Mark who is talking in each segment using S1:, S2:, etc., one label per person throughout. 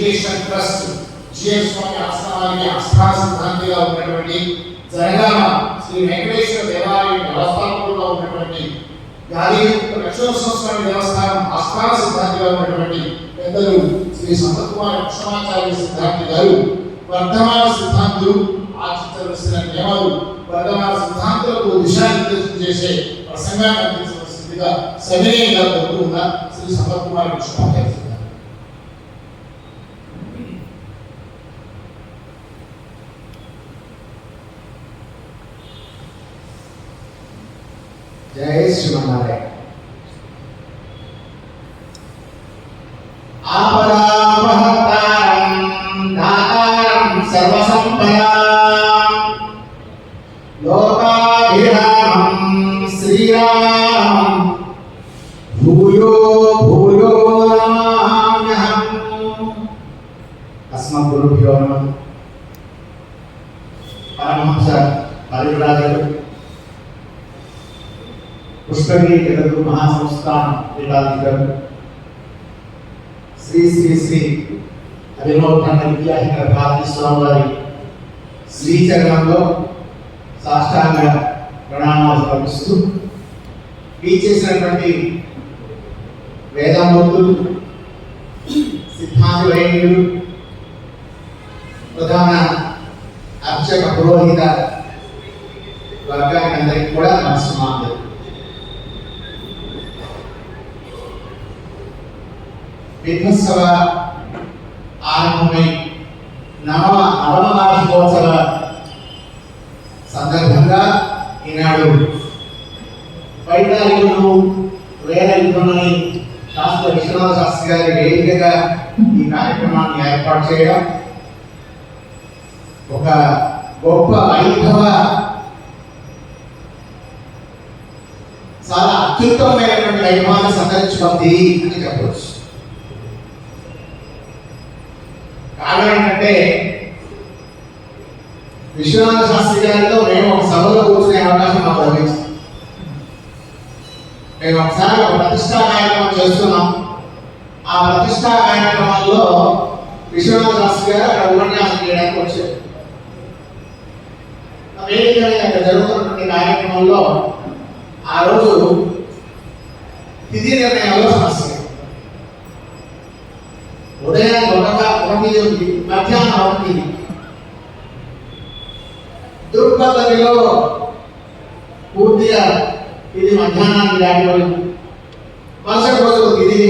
S1: Education trust GS Swami ఆస్థానానికి ఆస్థాన సిద్ధాంతిగా ఉన్నటువంటి జనగామ శ్రీ వెంకటేశ్వర దేవాలయం వ్యవస్థాపకులుగా ఉన్నటువంటి గాలి లక్ష్మణ స్వామి దేవస్థానం ఆస్థాన సిద్ధాంతిగా ఉన్నటువంటి పెద్దలు శ్రీ సంత్ కుమార్ కృష్ణమాచార్య సిద్ధాంతి గారు వర్ధమాన సిద్ధాంతులు ఆచరించవలసిన నియమాలు వర్ధమాన సిద్ధాంతులకు దిశానిర్దేశం చేసే ప్రసంగాన్ని అందించవలసిందిగా సవినయంగా కోరుతున్న శ్రీ సంత్ కుమార్ కృష్ణమాచార్య సిద్ధాంతి
S2: జై శ్రీమన్నారాయణ ఆపదాపహర్తారం శ్రీ శ్రీ శ్రీ అభినవఖండ విద్యాహిత భారతీ వారి శ్రీచరణంలో సాష్టాంగ ప్రణామాలు సమర్పిస్తూ ఈ చేసినటువంటి వేదమూర్తులు సిద్ధాంత ప్రధాన అర్చక పురోహిత వర్గానికి అందరికీ కూడా నమస్కారం దీపోత్సవ ఆరంభమై నవ నవమ వార్షికోత్సవ సందర్భంగా ఈనాడు వైద్యాధికులు వేల విధులని శాస్త్ర విశ్వనాథ శాస్త్రి గారి వేదికగా ఈ కార్యక్రమాన్ని ఏర్పాటు చేయడం ఒక గొప్ప వైభవ చాలా అత్యుత్తమైనటువంటి వైభవాన్ని సంతరించుకుంది అని చెప్పవచ్చు. కారణం ఏంటంటే విశ్వనాథ శాస్త్రి గారితో మేము ఒక సభలో కూర్చునే అవకాశం మాకు లభించింది. మేము ఒకసారి ఒక ప్రతిష్టా కార్యక్రమం చేస్తున్నాం. ఆ ప్రతిష్టా కార్యక్రమాల్లో విశ్వనాథ శాస్త్రి గారు అక్కడ ఉపన్యాసం చేయడానికి వచ్చారు. ఆ అక్కడ జరుగుతున్నటువంటి కార్యక్రమంలో ఆ రోజు తిథి నిర్ణయాల్లో సమస్య ఉదయం ఒకగా ఒకటి ఉంది మధ్యాహ్నం ఒకటి దుర్పదవిలో పూర్తిగా ఇది మధ్యాహ్నానికి దాటిపోయింది మరుసటి రోజు ఇది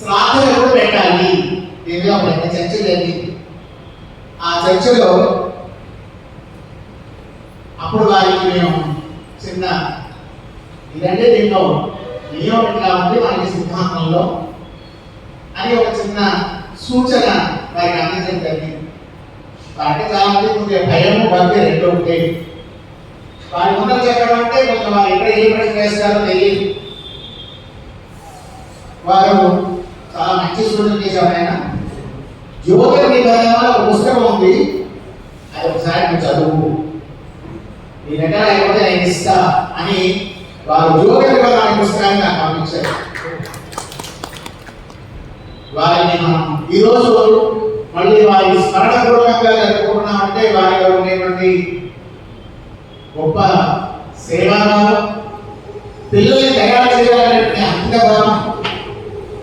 S2: శ్రాద్ధం ఎప్పుడు పెట్టాలి? దీనిలో పెద్ద చర్చ జరిగింది ఆ చర్చలో అప్పుడు వారికి మేము చిన్న ఇదంటే దీంట్లో నియమం ఎట్లా ఉంది మనకి సిద్ధాంతంలో అని ఒక చిన్న సూచన వారికి అందించడం జరిగింది. వారికి చాలా కొద్దిగా భయం భక్తి రెండు ఉంటాయి. వారి ముందర చెప్పడం అంటే కొంచెం వారు ఎక్కడ ఏ ప్రశ్న చేస్తారో తెలియదు. వారు చాలా మంచి సూచన చేశారు ఆయన. జ్యోతిర్ నిబంధన ఒక పుస్తకం ఉంది? అది ఒకసారి నువ్వు చదువు. ఈ రకాల లేకపోతే నేను ఇస్తా అని వారు జ్యోతిర్ నిబంధన పుస్తకాన్ని నాకు పంపించారు. వారిని మనం ఈరోజు మళ్ళీ వారి స్మరణపూర్వకంగా జరుపుకుంటున్నాం అంటే వారిలో ఉండేటువంటి గొప్ప సేవాభావం పిల్లల్ని తయారు చేయాలనే అంకితభావం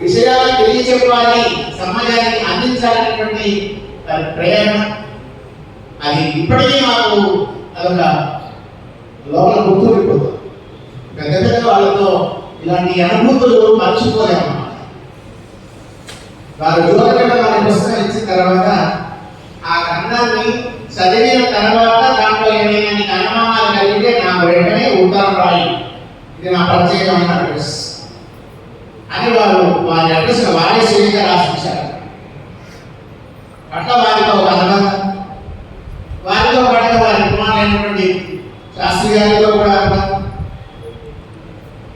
S2: విషయాలు తెలియచెప్పాలి సమాజానికి అందించాలనేటువంటి దాని ప్రేరణ అది ఇప్పటికీ మాకు అదొక లోపల గుర్తుండిపోతుంది. పెద్ద పెద్ద వాళ్ళతో ఇలాంటి అనుభూతులు మర్చిపోలేము. వారు యువకుడు మన పుస్తకం ఇచ్చిన తర్వాత ఆ గ్రంథాన్ని చదివిన తర్వాత దాంట్లో ఏమైనా అనుమానాలు కలిగితే నా వెంటనే ఉత్తరం రాయి. ఇది నా ప్రత్యేకమైన అడ్రస్. అని వారు వారి అడ్రస్ వారే స్వీయంగా రాసించారు అట్లా వారితో ఒక అనుబంధం వారితో పాటుగా వారి కుమారులైనటువంటి శాస్త్రి గారితో కూడా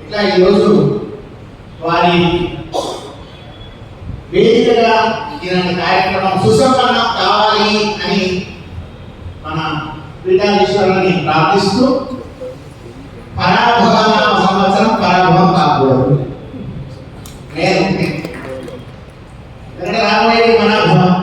S2: ఇట్లా ఈరోజు వారి వేదికగా ఇలాంటి కార్యక్రమం సుసంపన్నం కావాలి అని మన పీఠాధీశ్వరుని ప్రార్థిస్తూ పరాభవ సంవత్సరం పరాభవం కాకూడదు. నేను రాబోయేది పరాభవం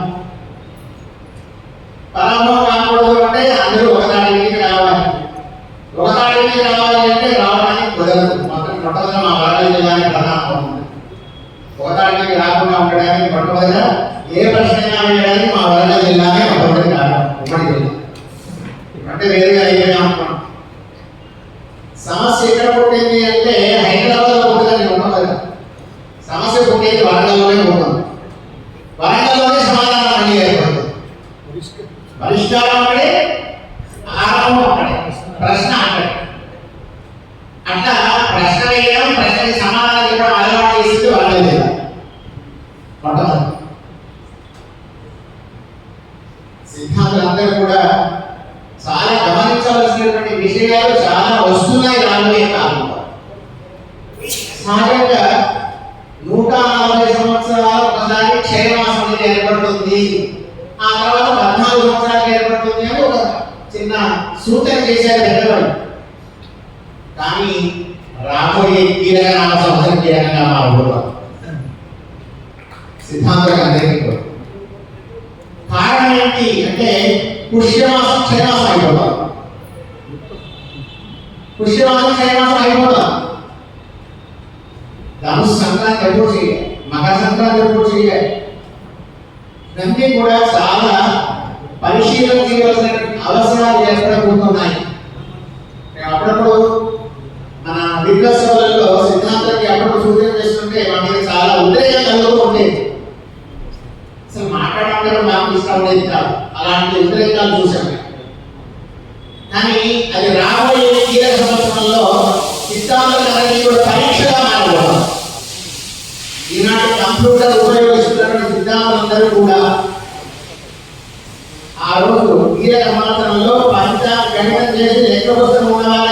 S2: আমাদের বাংলা సంవత్సరం కీలకంగా మారబోతుంది సిద్ధాంతం అందరికీ కూడా కారణం ఏంటి అంటే పుష్యమాసం క్షయమాసం అయిపోతాం పుష్యమాసం క్షయమాసం అయిపోతాం ధనుసు సంక్రాంతి ఎప్పుడు చేయాలి మకర సంక్రాంతి ఎప్పుడు చేయాలి ఇవన్నీ కూడా చాలా పరిశీలన చేయవలసిన అవసరాలు ఏర్పడబోతున్నాయి మేము అప్పుడప్పుడు మన విద్యాసభలలో సిద్ధాంతానికి అప్పుడు సూచన చేస్తుంటే మనకి చాలా ఉద్రేకం కలుగుతూ ఉండేది. అసలు మాట్లాడడం మాకు ఇష్టం ఉండేది కాదు. అలాంటి ఉద్రేకాలు చూసాం కానీ అది రాబోయే కీలక సంవత్సరంలో సిద్ధాంతాలన్నీ కూడా పరీక్షగా మారబోతాం ఈనాటి కంప్యూటర్ ఉపయోగిస్తున్న సిద్ధాంతాలందరూ కూడా ఆ రోజు కీలక సంవత్సరంలో పంచ గణితం చేసి ఎక్కడ వస్తున్న ఉన్న వాళ్ళ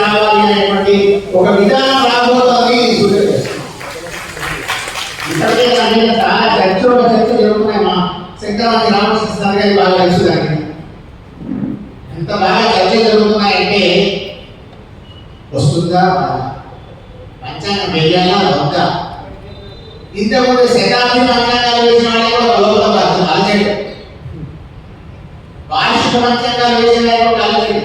S2: రావాలి అనేటువంటి ఒక విధానం రాబోతోంది ఇది సూచన చేస్తుంది. ఇప్పటికే దాని మీద చాలా చర్చ ఒక చర్చ జరుగుతున్నాయి మా శంకరానికి రామకృష్ణ సార్ గారి బాగా తెలుసు దాన్ని ఎంత బాగా చర్చ జరుగుతున్నాయంటే వస్తుందా రాదా? పంచాంగం వేయాలా వద్దా ఇంతకుముందు శతాబ్ది పంచాంగాలు వేసిన వాళ్ళే కూడా లోపల అలజడి వార్షిక పంచాంగాలు వేసిన వాళ్ళు కూడా అలజడి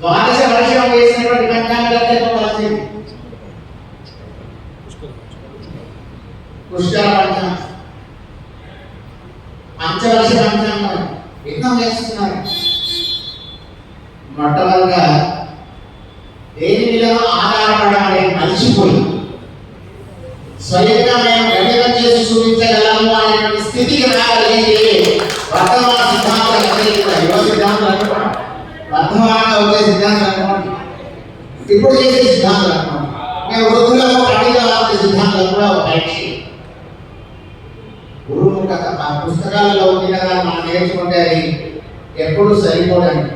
S2: ద్వాదశ వర్షం వేసినటువంటి పంచాంగాలకే కూడా అలజడి పుష్కర పంచాంగం పంచవర్ష పంచాంగం ఎన్నో వేస్తున్నారు. మొట్టమొదటిగా దేని మీద ఆధారపడాలి? అనేది మర్చిపోయి స్వయంగా మేము గణితం చేసి చూపించగలము అనేటువంటి స్థితికి రాగలిగితే వర్తమాన సిద్ధాంతాలు అన్నీ కూడా యువ సిద్ధాంతాలు అనుకోండి వర్తమానంగా వచ్చే సిద్ధాంతాలు అనుకోండి ఇప్పుడు చేసే సిద్ధాంతాలు అనుకోండి మేము వృద్ధులకు పండితులు సిద్ధాంతాలు కూడా ఒక పరీక్ష గురువు కథ ఆ పుస్తకాలలో ఉంది కదా మనం నేర్చుకుంటే అది ఎప్పుడు సరిపోదండి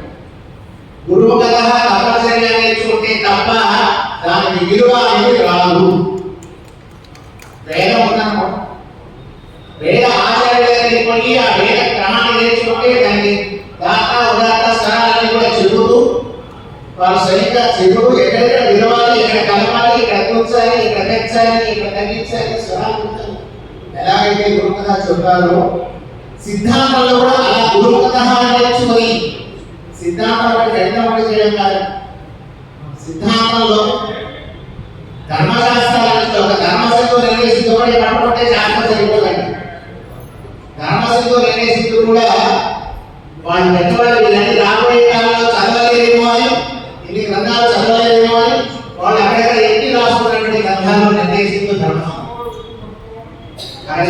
S2: గురువు కథ తప్పనిసరిగా నేర్చుకుంటే తప్ప దానికి విలువ అనేది రాదు. వేదం ఉందనుకో. వేద ఆచార్య దగ్గరికి పోయి ఆ వేద క్రమాన్ని నేర్చుకుంటే దానికి దాత ఉదాత స్వరాలన్నీ కూడా చెబుతూ వారు సరిగ్గా చెబుతూ ఎక్కడెక్కడ విలువాలి ఎక్కడ కలపాలి ఇక్కడ కూర్చాలి ఇక్కడ పెంచాలి ఇక్కడ తగ్గించాలి స్వరాలు ఉంచాలి ఎలాగైతే గురుకథ చెప్పారో సిద్ధాంతంలో కూడా అలా గురుకథ నేర్చుకొని సిద్ధాంతం అంటే గణితం చేయడం కాదు. సిద్ధాంతంలో ధర్మశాస్త్రాలు ఒక ధర్మశక్తితో నిర్ణయిస్తూ కూడా పట్టుకుంటే శాస్త్రం సరిపోదండి ధర్మశక్తి నిర్ణయిస్తూ కూడా వాళ్ళు పెద్దవాళ్ళు వీళ్ళని రావు కాలంలో చదవలేరేమో అని ఇన్ని గ్రంథాలు చదవలేరేమో అని వాళ్ళు అక్కడక్కడ ఎన్ని రాసుకున్నటువంటి గ్రంథాలు నిర్ణయిస్తూ ధర్మం అక్కడ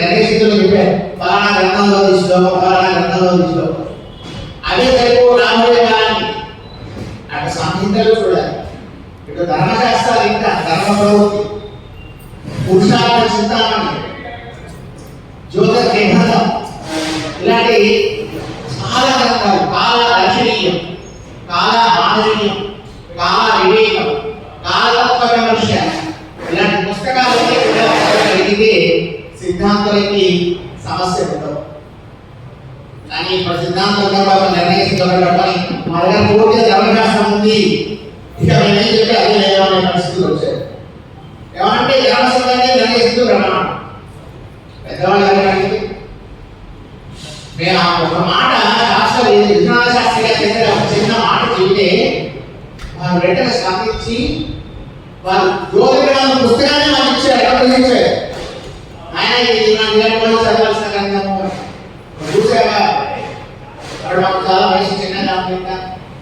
S2: గణేశుడు చెప్పారు ఫలానా గ్రంథంలో తీసుకో ఫలానా గ్రంథంలో తీసుకో. అదే సరిపో రాబోయే కాలానికి. అటు సంహితలు చూడాలి. ఇటు ధర్మశాస్త్రాలు ఇంకా ధర్మ ప్రవృత్తి పురుషార్థ చింతామణి జ్యోతిర్ ఇలాంటి చాలా గ్రంథాలు. కాల దర్శనీయం కాల మానవీయం కాల వివేకం. కాలతత్వ సిద్ధాంతాలకి సమస్య ఉండవు కానీ ఇప్పుడు సిద్ధాంతం ఒక నిర్ణయిస్తున్నటువంటి మన దగ్గర పూర్తిగా ధర్మశాస్త్రం ఉంది. ఇక మేము ఏం చెప్పి అది లేవనే పరిస్థితులు వచ్చాయి. ఏమంటే ధర్మశాస్త్రాన్ని నిర్ణయిస్తూ బ్రహ్మాండం. పెద్దవాళ్ళు ఎవరికి మేము ఒక మాట శాస్త్ర విజ్ఞాన శాస్త్రిగా గారి ఒక చిన్న మాట చెప్తే వారు వెంటనే స్పందించి వారు జ్యోతిర్గణాల పుస్తకాన్ని మాకు ఇచ్చారు ఎక్కడ ఇచ్చారు ఆయన ఇది ఇలాంటి ఇలాంటి వాళ్ళు చూసావా? అక్కడ మాకు చాలా వయసు చిన్నగా ఇంకా.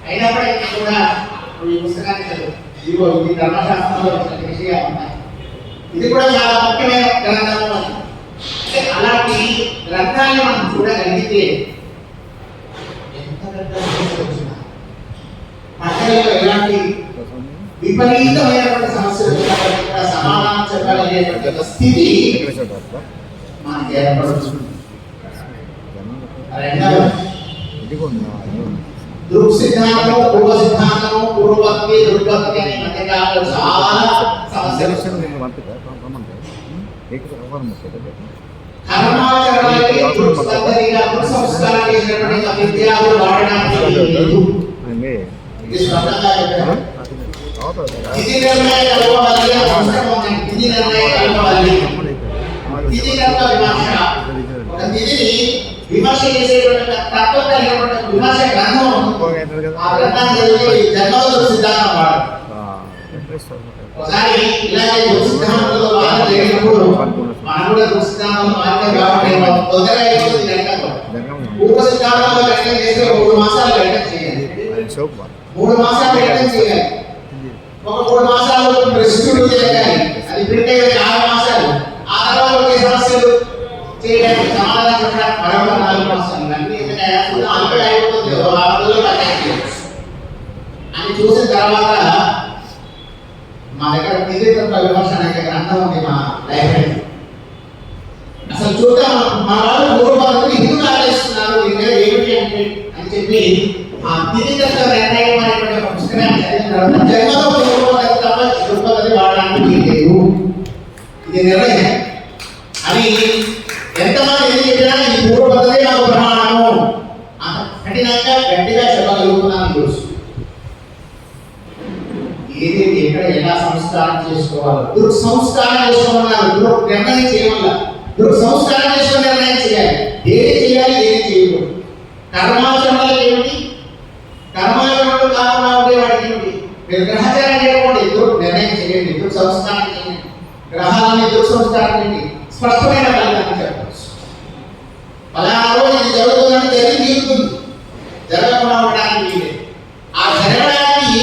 S2: అయినప్పటికీ కూడా నువ్వు ఈ పుస్తకాన్ని చదువు. ఇదిగో ఇది ధర్మశాస్త్రంలో విషయాలు ఉన్నాయి ఇది కూడా చాలా ముఖ్యమైన గ్రంథము అంటే అలాంటి గ్రంథాన్ని మనం చూడగలిగితే ఎంత పెద్ద ఎలాంటి విపరీతమైనటువంటి సమస్యలు సమాధానం చెప్పగలిగేటువంటి స్థితి మనకి ఏర్పడుతుంది రెండవది దృక్ సిద్ధాంతము పూర్వ సిద్ధాంతం పూర్వభక్తి దుర్భక్తి అని మధ్యకాలంలో చాలా సమస్యలు వస్తున్నాయి. కర్మాచరణలకి దృక్ చేసినటువంటి ఒక విద్యార్థులు వాడడానికి ఇది స్పష్టంగా చెప్పారు. ఇది నిర్ణయ కల్పవల్లి నిర్ణయ విమర్శ ఒక విమర్శ చేసేటువంటి తత్వం కలిగినటువంటి విమర్శ గ్రంథం ఆ గ్రంథాన్ని చదివి జన్మలో సిద్ధాంతం వాడు ఒకసారి ఇలాగే జరిగినప్పుడు మనం కూడా కాబట్టి తొందరగా అయిపోతుంది గంటలో పూర్వ సిద్ధాంతంలో చేస్తే మూడు మాసాలు చేయాలి మూడు మాసాలు చేయాలి ఒక మూడు మాసాలు ప్రస్తుతుడు చేయాలి అది ప్రింట్ అయ్యే ఆరు మాసాలు. ఆ తర్వాత వచ్చే సమస్యలు చేయడానికి సమాధానం చెప్పడానికి మరొక నాలుగు మాసాలు. ఇవన్నీ ఎందుకంటే అల్పే అయిపోతుంది. ఒక వారం రోజుల్లో అని చూసిన తర్వాత మా దగ్గర నిధితత్వ విమర్శ అనే గ్రంథం ఉంది మా లైబ్రరీ. అసలు చూద్దాం. మా వాళ్ళు మూడు పద్ధతులు ఎందుకు ఆలోచిస్తున్నారు ఇది ఏమిటి అంటే అని చెప్పి ఆ నిధితత్వ నిర్ణయం అనేటువంటి ఒక పుస్తకాన్ని చదివిన తర్వాత జన్మలో పద్ధతి లేదు. ఇది నిర్ణయం. అని ఎంతమంది ఎన్ని చెప్పినా ఈ మూడు నాకు ప్రమాణము. అంత కఠినంగా గట్టిగా చెప్పగలుగుతున్నాను తెలుసు. ఏది ఎక్కడ ఎలా సంస్కారం చేసుకోవాలి. దృక్ సంస్కారం చేసుకోమన్నారు. దృక్ నిర్ణయం చేయమల్ల దృక్ సంస్కారం చేసుకుని నిర్ణయం చేయాలి. ఏది చేయాలి ఏది చేయకూడదు. కర్మాచరణలు ఏమిటి? కర్మాచరణలు కాకుండా ఉండే ఏమిటి? మీరు గ్రహచారం సంస్కారం చేయండి గ్రహాలని దృక్ సంస్కారం చేయండి స్పష్టమైన ఫలితాన్ని చెప్పవచ్చు ఫలానా రోజు ఇది జరుగుతుందని జరిగి తీరుతుంది జరగకుండా ఉండడానికి వీలేదు. ఆ జరగడానికి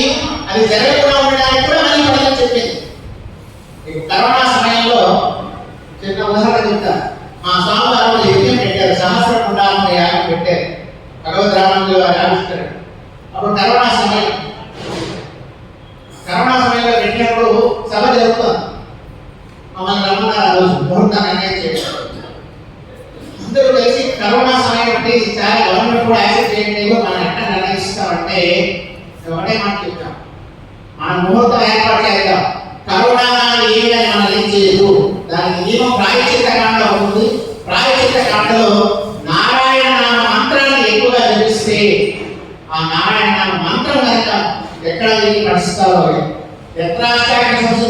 S2: అది జరగకుండా ఉండడానికి కూడా మళ్ళీ ఫలితం చెప్పింది. ఈ కరోనా సమయంలో చిన్న ఉదాహరణ చెప్తా. మా స్వామివారు యజ్ఞం పెట్టారు సహస్ర కుండాలను యాగం పెట్టారు. భగవద్ రామంలో వారు ఆవిష్కరణ అప్పుడు కరోనా సమయం. కరోనా సమయంలో పెట్టినప్పుడు సభ జరుగుతుంది మమ్మల్ని రమ్మన్నారు ఆ రోజు. ముహూర్తం అన్యాయం చేయడం అందరూ కలిసి కరోనా సమయం అంటే చాలా గవర్నమెంట్ కూడా యాక్సెప్ట్ చేయండి మనం ఎట్లా నిర్ణయిస్తామంటే ఒకటే మాట చెప్తాం మన ముహూర్తం ఏర్పాటు చేద్దాం. కరోనా ఏమైనా మనం ఏం చేయదు దానికి నియమం ప్రాయచిత్త కాండ ఉంది. ప్రాయచిత్త కాండలో నారాయణ నామ మంత్రాన్ని ఎక్కువగా జపిస్తే ఆ నారాయణ నామ మంత్రం కనుక ఎక్కడ నడుస్తారో యత్రాష్టాక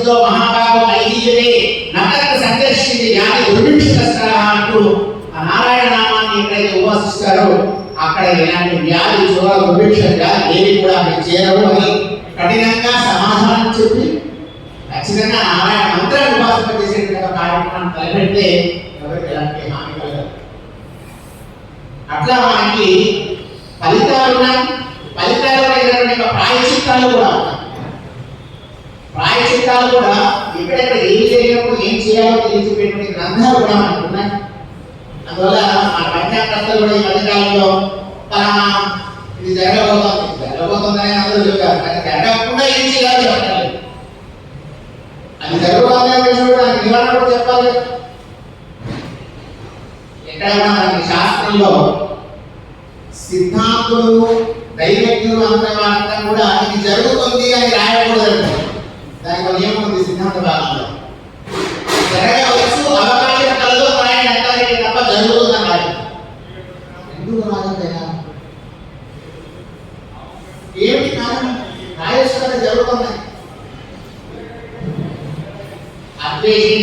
S2: సంశుద్ధో మహాభాగం ఐదీయులే. నటక సంఘర్షించి జ్ఞాని దుర్భిక్ష అంటూ ఆ నారాయణ నామాన్ని ఎక్కడైతే ఉపాసిస్తారో అక్కడ ఇలాంటి వ్యాధి చూడ దుర్భిక్ష వ్యాధి ఏవి కూడా అక్కడ చేరవు అని కఠినంగా సమాధానం చెప్పి ఖచ్చితంగా నారాయణ మంత్రాన్ని ఉపాసన చేసేటువంటి కార్యక్రమాన్ని తలపెడితే ఎవరికి ఎలాంటి హాని కలగదు. అట్లా మనకి ఫలితాలు ఉన్నాయి ఫలితాలు అయినటువంటి ఒక ప్రాయచిత్తాలు కూడా ఉన్నాయి ప్రాయచిత్తాలు కూడా ఎక్కడెక్కడ ఏం జరిగినప్పుడు ఏం చేయాలో తెలిసిపోయినటువంటి గ్రంథాలు కూడా మనకు ఉన్నాయి. అందువల్ల మన పంచాంగస్తులు కూడా ఈ మధ్యకాలంలో పలానా ఇది జరగబోతోంది. జరగబోతుందని అందరూ చెప్పారు కానీ జరగకుండా ఏం చేయాలో చెప్పలేదు. అది జరగబోతుందని తెలిసినప్పుడు దానికి నివారణ కూడా చెప్పాలి. ఎక్కడ మనకి శాస్త్రంలో సిద్ధాంతులు దైవజ్ఞులు అంత వాళ్ళంతా కూడా ఇది జరుగుతుంది అని రాయడం దానికి ఒక నియమం ఉంది సిద్ధాంత భాగంలో జరగవచ్చు అవకాశం కలదు రాయని అంటారే తప్ప జరుగుతుందని రాయదు ఎందుకు రాజంతైనా ఏమిటి కారణం రాయొచ్చు కదా జరుగుతున్నాయి అద్వేషి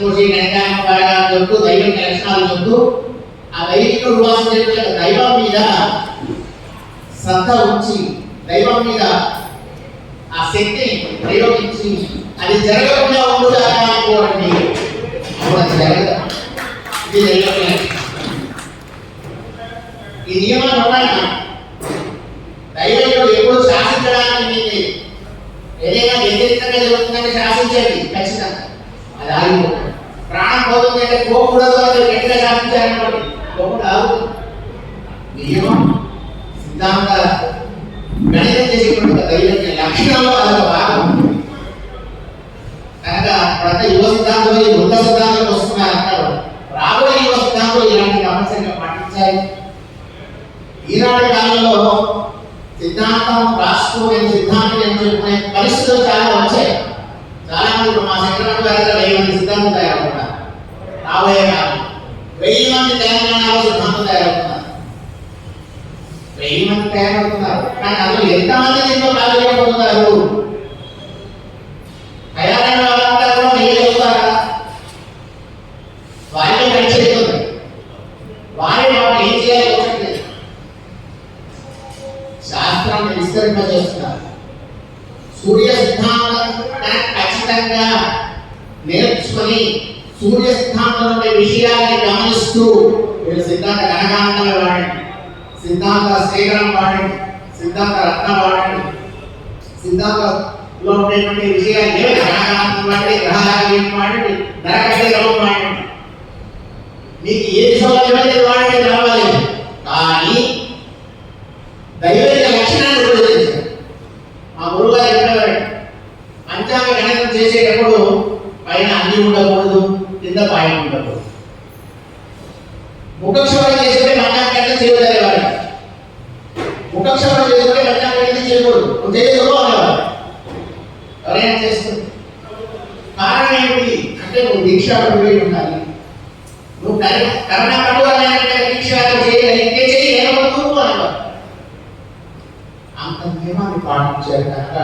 S2: నిత్య సంతోషి నైతామ పాడగా చెప్తూ దైవిక లక్షణాలు చెప్తూ ఆ దైవిక ఉపాసన దైవం మీద శ్రద్ధ ఉంచి దైవం మీద ఆ శక్తిని ప్రయోగించి అది జరగకుండా ఉండుగా అనుకోండి. జరగదు. ఇది దైవ ఈ నియమాలు ఉన్నాయి దైవంలో ఎప్పుడు శాసించడానికి ఏదైనా వ్యతిరేకంగా జరుగుతుందని శాసించండి ఖచ్చితంగా. అది ఆగిపోతుంది. ప్రాణం పోతుంది అంటే పోకూడదు అని గట్టిగా శాసించారనుకోండి పోకుండా ఆగుతుంది నియమం సిద్ధాంత గణితం చేసేటువంటి ఒక దైవం లక్షణంలో అదొక భాగం కనుక ప్రతి యువ సిద్ధాంతం ఈ వృద్ధ సిద్ధాంతం వస్తున్నారు అంటారు. రాబోయే యువ సిద్ధాంతం ఇలాంటి తప్పనిసరిగా పాటించాలి. ఈనాటి కాలంలో సిద్ధాంతం రాసుకోలేని సిద్ధాంతం ఏం చెప్పుకునే పరిస్థితులు చాలా వచ్చాయి. చాలా మంది మా సెక్రటరీ గారి వెయ్యి మంది సిద్ధాంతం తయారవుతున్నారు రాబోయే కాలం వెయ్యి మంది తెలంగాణలో సిద్ధాంతం తయారవుతున్నారు. వెయ్యి మంది తయారవుతున్నారు. కానీ అందులో ఎంతమంది దీంట్లో పాల్గొనబోతున్నారు తయారైన వాళ్ళు కూడా వెయ్యి అవుతారా వారిని పరీక్ష అవుతుంది వారి వాళ్ళు ఏం చేయాలో వచ్చట్లేదు శాస్త్రాన్ని విస్తరింపజేస్తున్నారు సూర్య సిద్ధాంతం ఖచ్చితంగా నేర్చుకొని సూర్య సిద్ధాంతంలో ఉండే విషయాన్ని గమనిస్తూ మీరు సిద్ధాంత గణగాంతలు వాడండి సిద్ధాంత సేకరణ వాడండి సిద్ధాంత రత్న వాడండి సిద్ధాంతంలో ఉండేటువంటి విషయాలు ఏవి గణగాంతం వాడండి గ్రహాలు వాడండి నరకశీలం వాడండి మీకు ఏది సౌలభ్యం వాడండి రావాలి కానీ దైవిక లక్షణాన్ని గుర్తించారు మా గురువుగారు చెప్పేవాడు పంచాంగ గణితం చేసేటప్పుడు పైన అన్ని ఉండకూడదు కింద పాయింట్ ఉండదు ముఖక్షవరం చేసుకుంటే పంచాంగ గణితం చేయగలిగేవాడు ముఖక్షవరం చేసుకుంటే పంచాంగ గణితం చేయకూడదు. నువ్వు చేయదు ఎవరైనా చేస్తుంది కారణం ఏమిటి అంటే నువ్వు దీక్ష పడిపోయి ఉండాలి. నువ్వు కరుణ కరుణ పడువాలంటే దీక్ష చేయగలిగితే చేయి లేకపోతే అనేవాడు అంత నియమాన్ని పాటించారు కనుక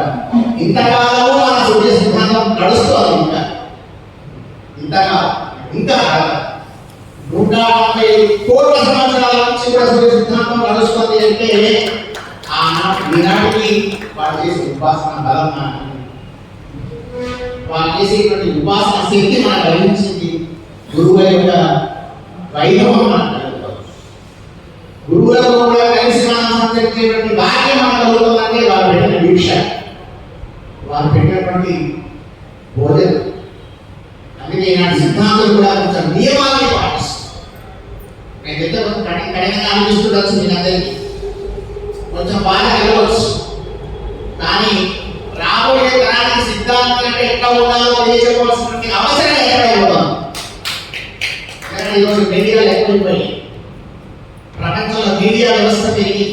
S2: ఇంతకాలము మన సూర్య సిద్ధాంతం నడుస్తుంది ఇంకా ఇంతకాలం. ఇంకా నూట నలభై కోట్ల సంవత్సరాల నుంచి కూడా సూర్య సిద్ధాంతం నడుస్తుంది అంటే ఆనాటి ఈనాటికి వాడు చేసే ఉపాసన బలం నాకు వాళ్ళు చేసేటువంటి ఉపాసన శక్తి మనకు కలిగించింది గురువు యొక్క వైభవం మనకు కలుగుతుంది. గురువులతో కూడా కలిసి మనం సంచరించేటువంటి భాగ్యం మనం కలుగుతుందంటే వారు పెట్టిన వీక్ష వారు పెట్టినటువంటి భోజనం. అందుకే ఈనాటి సిద్ధాంతం కూడా కొంచెం నియమాలని పాటిస్తారు నేను ఎంత కొంచెం కఠిన కఠినంగా అనిపిస్తుండొచ్చు మీ అందరికీ. కొంచెం బాగా కలవచ్చు కానీ రాబోయే తరానికి సిద్ధాంతం అంటే ఎట్లా ఉండాలో తెలియజేయవలసినటువంటి అవసరం ఎక్కడ ఉండాలి ఈరోజు మీడియాలు ఎక్కువైపోయి ప్రపంచంలో మీడియా వ్యవస్థ పెరిగి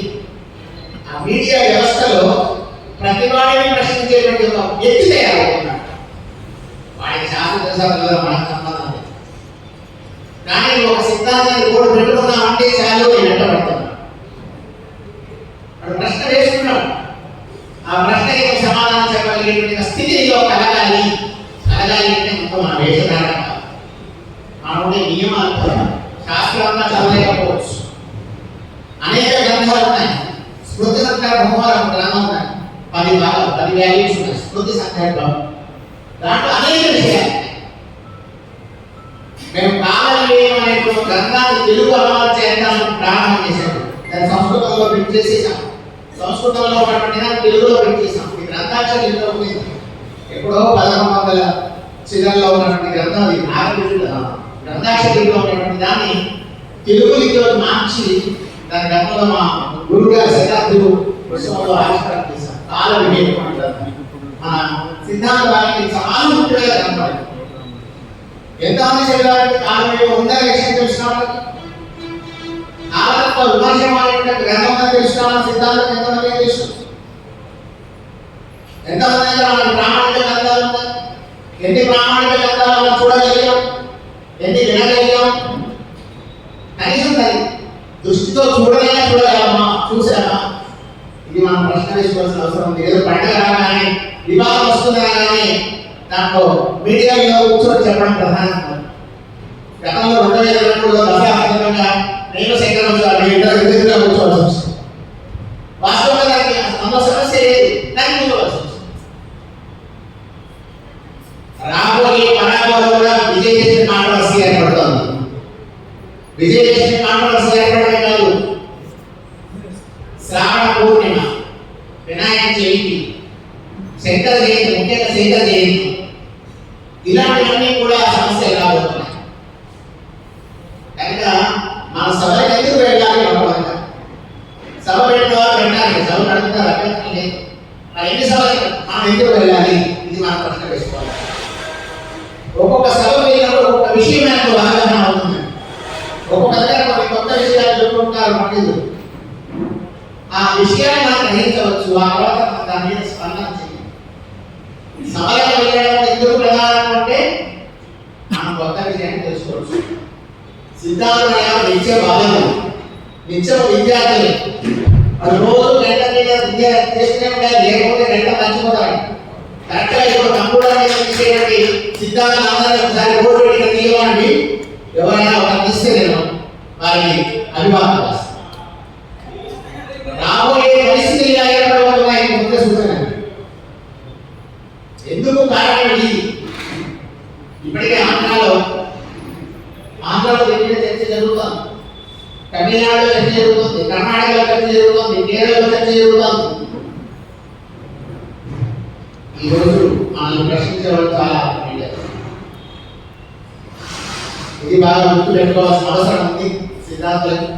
S2: ఆ మీడియా వ్యవస్థలో ప్రతి వాడిని ప్రశ్నించేటువంటి ఒక వ్యక్తి తయారవుతున్నాడు వాడికి శాస్త్ర కానీ ఒక సిద్ధాంతాన్ని కూడా పెట్టుకున్నామంటే చాలు నేను వెంటబడుతున్నాను వాడు ప్రశ్న వేసుకున్నాడు ఆ ప్రశ్నకి సమాధానం చెప్పగలిగేటువంటి ఒక కలగాలి కలగాలి అంటే ముందు మన వేషధారణ నియమాలు శాస్త్రంగా చదవలేకపోవచ్చు అనేక గ్రంథాలు ఉన్నాయి స్మృతి సంఖ్య బహుమానం గ్రంథం ఉన్నాయి పది భాగాలు పది వాల్యూస్ ఉన్నాయి స్మృతి సంఖ్యలో దాంట్లో అనేక మేము కాలనీయం అనేటువంటి గ్రంథాన్ని తెలుగు అలవాటు చేద్దాం ప్రారంభం చేశాము. దాన్ని సంస్కృతంలో ప్రింట్ చేసేసాం. సంస్కృతంలో ఉన్నటువంటి దాన్ని తెలుగులో ప్రింట్ చేసాం. ఈ గ్రంథాక్షరం ఇంట్లో ఉంది. ఎప్పుడో పదకొండు వందల చిల్లరలో ఉన్నటువంటి గ్రంథం ఇది. నాగరికుడు గ్రంథాక్షరంలో ఉన్నటువంటి దాన్ని తెలుగు లిపిలో మార్చి దాని గతంలో మా గురువు గారి శతాబ్దులు ఉత్సవంలో ఆవిష్కరణ చేశాం కాల వివేకం అంటారు మన సిద్ధాంత వారికి చాలా ముఖ్యంగా కనపడింది ఎంతమంది చదివారంటే కాల వివేకం ఉందని విషయం తెలిసిన వాళ్ళకి? కాలతత్వ విమర్శనం సిద్ధాంతం ఎంతమంది తెలుసు? ఎంతమంది వాళ్ళ ప్రామాణిక గ్రంథాలు ఉన్నాయి? ఎన్ని ప్రామాణిక గ్రంథాలు మనం చూడగలిగాం? ఎన్ని వినగలిగాం? కనీసం దాన్ని దృష్టితో చూడలేదా చూడగలమా? చూసామా ఇది మనం ప్రశ్న వేసుకోవాల్సిన అవసరం ఉంది. ఏదో పండుగ రాగానే వివాదం వస్తుంది రాగానే దాంట్లో మీడియాలో కూర్చొని చెప్పడం ప్రధానం గతంలో రెండు వేల ఇరవై మూడులో దశాబ్దంగా నేను శంకరం గారు ఇద్దరు ఎదురుగా కూర్చోవాల్సి వచ్చింది వాస్తవంగా దానికి అందులో సమస్య లేదు దానికి కూర్చోవాల్సి వచ్చింది రాబోయే పరాబోలో కూడా విజయ చేసిన కాంట్రవర్సీ ఏర్పడుతోంది విజయదశమి కాంట్రవర్సీ ఏర్పడమే కాదు శ్రావణ పూర్ణిమ వినాయక చవితి శంకర జయంతి ముఖ్యంగా శంకర జయంతి ఇలాంటివన్నీ కూడా సమస్యలు రాబోతున్నాయి కనుక మన సభకి ఎందుకు వెళ్ళాలి అనుకోవాలి సభ పెట్టిన వారు వెళ్ళాలి సభ పెడుతున్నారు అభ్యంతరం లేదు మరి ఎన్ని సభలు మనం ఎందుకు వెళ్ళాలి ఇది మనం ప్రశ్న వేసుకోవాలి ఒక్కొక్క సభ వెళ్ళినప్పుడు ఒక్కొక్క విషయం మనకు అవగాహన అవుతుంది ఒక్కొక్క దగ్గర కొన్ని కొత్త విషయాలు చెప్పుకుంటారు పండితులు ఆ విషయాన్ని మనం గ్రహించవచ్చు. ఆ తర్వాత దాని మీద స్పందన చేయాలి సభలకు వెళ్ళడం ఎందుకు ప్రధానం అంటే మనం కొత్త విషయాన్ని తెలుసుకోవచ్చు. సిద్ధాంతం నిత్య బాధలు. నిత్యం విద్యార్థులు. రోజు గంట మీద విద్య చేస్తూనే ఉండాలి. లేకపోతే గంట మర్చిపోతాడు కరెక్ట్గా ఇప్పుడు కంప్యూటర్ మీద తీసేటువంటి సిద్ధాంతం అందరూ ఒకసారి ఓటు పెట్టిన తీయమండి ఎవరైనా ఒక తీస్తే నేను. వారికి అభివాదం చేస్తాను రాబోయే పరిస్థితులు ఇలా ఏర్పడబోతున్నాయి ముందే సూచన ఎందుకు కారణం ఇది ఇప్పటికే ఆంధ్రాలో ఆంధ్రాలో దగ్గర చర్చ జరుగుతుంది తమిళనాడులో ఖర్చు జరుగుతుంది కర్ణాటకలో ఖర్చు జరుగుతుంది కేరళలో ఖర్చు జరుగుతుంది ఈరోజు మనల్ని ప్రశ్నించడం చాలా ఇది బాగా గుర్తు పెట్టుకోవాల్సిన అవసరం ఉంది సిద్ధాంతులకి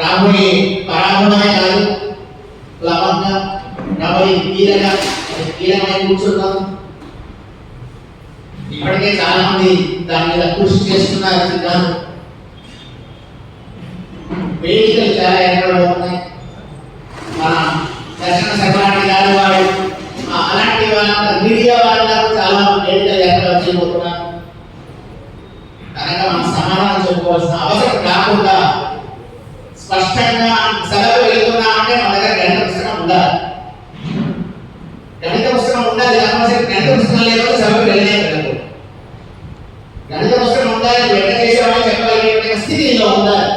S2: రాముని పరామునే కాదు లవంగా రాముని కీలక కీలమై కూర్చున్నాం. ఇప్పటికే చాలా మంది దాని మీద కృషి చేస్తున్నారు సిద్ధాంతం. వేదికలు చాలా ఏర్పాటు ఏర్పడబోతున్నాయి మన దర్శన సర్వాణి గారు వాడు అలాంటి వాళ్ళ మీడియా వాళ్ళందరూ చాలా వేదికలు ఏర్పాటు చేయబోతున్నారు కనుక మనం సమాధానం చెప్పుకోవాల్సిన అవసరం కాకుండా స్పష్టంగా సభకు వెళ్తున్నా అంటే మన దగ్గర గణిత పుస్తకం ఉండాలి. గణిత పుస్తకం ఉండాలి కంపల్సరీ గణిత పుస్తకం లేకపోతే సభకు వెళ్ళలేదు వెళ్ళదు గణిత పుస్తకం ఉండాలి వెంట చేసేవాళ్ళు చెప్పగలిగే స్థితిలో ఉండాలి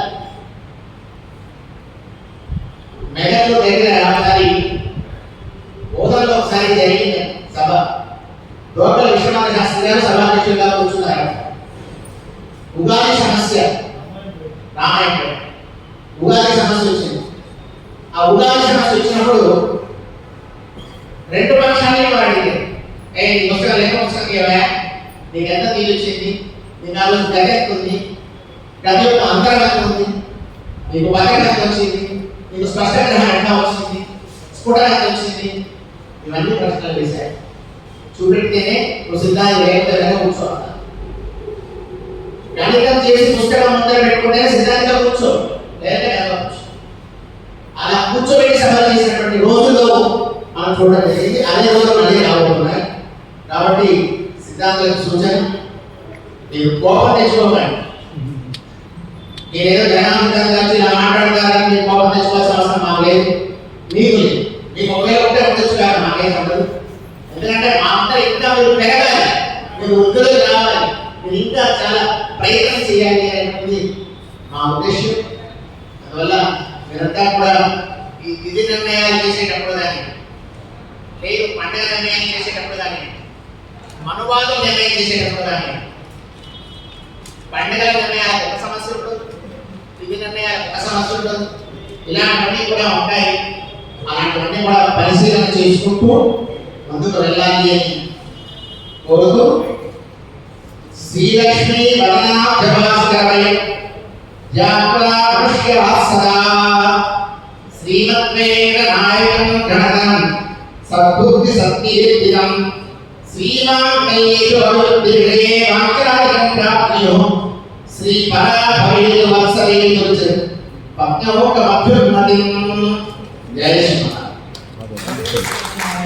S2: మెదడు దగ్గర ఒకసారి బోధనలో ఒకసారి జరిగింది సభ లోపల విశ్వనాథ శాస్త్రి గారు సభాధ్యక్షులుగా కూర్చున్నారు ఉగాది సమస్య రామాయణం ఉగాది సమస్య వచ్చింది ఆ ఉగాది సమస్య వచ్చినప్పుడు రెండు పక్షాలు వారు అడిగారు ఏ నీ పుస్తకం లేక పుస్తకం ఏవా నీకు ఎంత తీరు వచ్చింది నీ నాలుగు గది ఎంత ఉంది గది యొక్క అంతర్గతం ఉంది నీకు బకెట్ ఎంత వచ్చింది నీకు స్పష్ట గ్రహం ఎంత వచ్చింది స్ఫుటన వచ్చింది ఇవన్నీ ప్రశ్నలు వేశాయి. చూపెడితేనే నువ్వు సిద్ధాంతం లేకపోతే కూర్చోవాలి గణితం చేసి పుస్తకం ముందర పెట్టుకుంటే సిద్ధాంతంగా కూర్చో. లేకపోతే అలా కూర్చోబెట్టి సభలు చేసినటువంటి రోజుల్లో మనం చూడడం జరిగింది. అదే రోజు మళ్ళీ రాబోతున్నాయి. కాబట్టి సిద్ధాంతం సూచన మీరు కోపం తెచ్చుకోకండి. నేనేదో జనాంతం కలిసి ఇలా మాట్లాడతారని మీరు కోపం తెచ్చుకోవాల్సిన అవసరం మాకు లేదు. లేదు మీకు ఉంటే ఉండొచ్చు కాదు మాకేం ఉండదు. ఎందుకంటే మా అంతా ఇంకా మీరు పెరగాలి మీరు ఉద్యోగం రావాలి మీరు ఇంకా చాలా ప్రయత్నం చేయాలి అనేది మా ఉద్దేశం. అందువల్ల మీరంతా కూడా ఈ విధి నిర్ణయాలు చేసేటప్పుడు కానీ లేదు పండుగ నిర్ణయం చేసేటప్పుడు కానీ మనువాదం నిర్ణయం చేసేటప్పుడు కానీ పండుగల నిర్ణయాలు ఒక సమస్య ఉంటుంది విధి నిర్ణయాలు ఒక సమస్య ఉంటుంది ఇలాంటివన్నీ కూడా ఉంటాయి. అలాంటివన్నీ కూడా పరిశీలన చేసుకుంటూ ముందుకు వెళ్ళాలి అని కోరుతూ శ్రీలక్ష్మి వదనాభ్యభాస్కరమయ జాగ్రా సదా శ్రీమద్వేంద్ర నాయకం గణనం సద్బుద్ధి సత్యేదిదం శ్రీమాంగేషు అభివృద్ధిరే వాక్యాధికం ప్రాప్తియో శ్రీ పరా పరాభవేదు వత్సరేందు భక్తోకమభ్యున్నతిం జయ శ్రీమన్నారాయణ